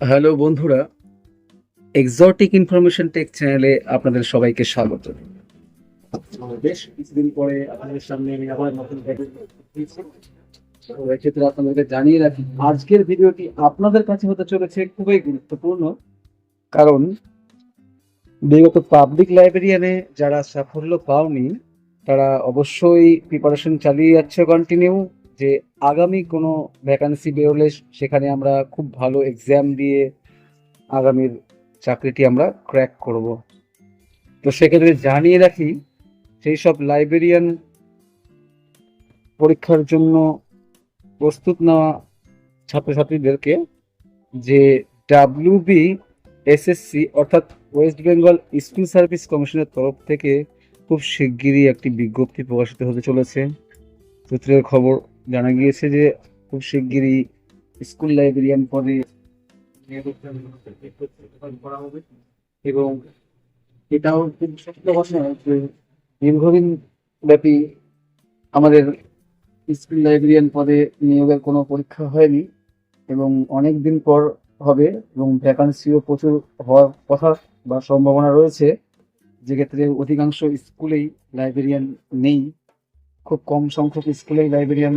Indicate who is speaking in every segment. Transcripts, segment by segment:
Speaker 1: Hello বন্ধুরা exotic information take চ্যানেলে আপনাদের সবাইকে স্বাগত। বেশ, কিছুদিন পরে আপনাদের সামনে আমি আবার নতুন এক্ষেত্রে আপনাদেরকে জানিয়ে রাখি, আজকের ভিডিওটি আপনাদের কাছে হতে চলেছে খুবই গুরুত্বপূর্ণ। কারণ বিগত পাবলিক লাইব্রেরিয়ানে যারা সাফল্য পাওনি, তারা অবশ্যই প্রিপারেশন চালিয়ে যাচ্ছে কন্টিনিউ যে আগামী কোনো ভ্যাকান্সি বেরোলে সেখানে আমরা খুব ভালো এক্সাম দিয়ে আগামীর চাকরিটি আমরা ক্র্যাক করব। তো সেক্ষেত্রে জানিয়ে রাখি, সেই সব লাইব্রেরিয়ান পরীক্ষার জন্য প্রস্তুত নেওয়া ছাত্রছাত্রীদেরকে যে ডাব্লিউবি এসএসসি অর্থাৎ ওয়েস্ট বেঙ্গল স্কুল সার্ভিস কমিশনের তরফ থেকে খুব শিগগিরই একটি বিজ্ঞপ্তি প্রকাশিত হতে চলেছে। সূত্রের খবর জানা গিয়েছে যে খুব শিগগিরই স্কুল লাইব্রেরিয়ান পদে এবং এটাও খুব সত্য যে দীর্ঘদিন ব্যাপী আমাদের স্কুল লাইব্রেরিয়ান পদে নিয়োগের কোনো পরীক্ষা হয়নি এবং অনেক দিন পর হবে এবং ভ্যাকান্সিও প্রচুর হওয়ার কথা বা সম্ভাবনা রয়েছে। যেক্ষেত্রে অধিকাংশ স্কুলেই লাইব্রেরিয়ান নেই। খুব কম সংখ্যক স্কুলেই লাইব্রেরিয়ান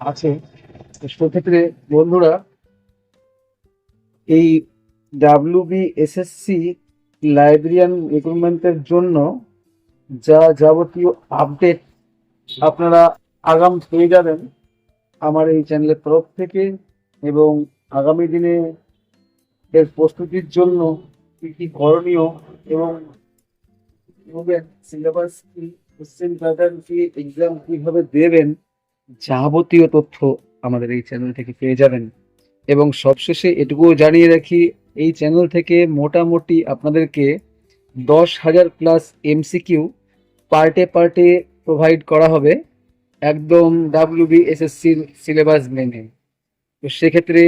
Speaker 1: আছে। সেক্ষেত্রে বন্ধুরা, এই ডাব্লিউবি এসএসসি লাইব্রেরিয়ান রিক্রুটমেন্টের জন্য যা যাবতীয় আপডেট আপনারা আগাম পেয়ে যাবেন আমার এই চ্যানেলের তরফ থেকে এবং আগামী দিনে এর প্রস্তুতির জন্য কি কি করণীয় এবং সিলেবাস কি কোশ্চেন প্যাটার্ন কি এক্সাম কীভাবে দেবেন যাবতীয় তথ্য আমাদের এই চ্যানেল থেকে পেয়ে যাবেন। এবং সবশেষে এটুকুও জানিয়ে রাখি, এই চ্যানেল থেকে মোটামুটি আপনাদেরকে দশ হাজার প্লাস এমসিকিউ পার্টে পার্টে প্রোভাইড করা হবে একদম ডাব্লিউবি এসএসসির সিলেবাস মেনে। তো সেক্ষেত্রে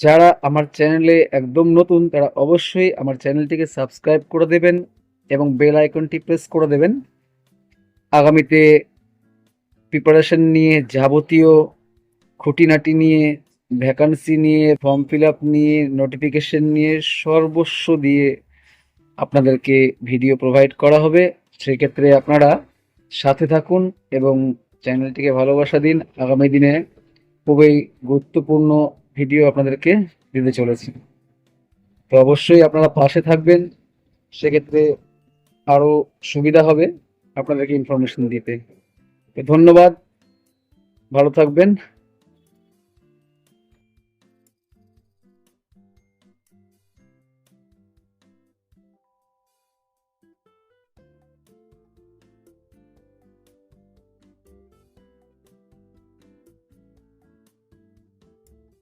Speaker 1: যারা আমার চ্যানেলে একদম নতুন, তারা অবশ্যই আমার চ্যানেলটিকে সাবস্ক্রাইব করে দেবেন এবং বেল আইকনটি প্রেস করে দেবেন। আগামীতে প্রিপারেশন নিয়ে, যাবতীয় খুঁটিনাটি নিয়ে ভ্যাকান্সি নিয়ে ফর্ম ফিল আপ নিয়ে নোটিফিকেশন নিয়ে সর্বস্ব দিয়ে আপনাদেরকে ভিডিও প্রোভাইড করা হবে। সেক্ষেত্রে আপনারা সাথে থাকুন এবং চ্যানেলটিকে ভালোবাসা দিন। আগামী দিনে খুবই গুরুত্বপূর্ণ ভিডিও আপনাদেরকে দিতে চলেছি। তো অবশ্যই আপনারা পাশে থাকবেন। সেক্ষেত্রে আরও সুবিধা হবে। আপনাদেরকে ইনফরমেশন দিতে। ধন্যবাদ। ভালো থাকবেন।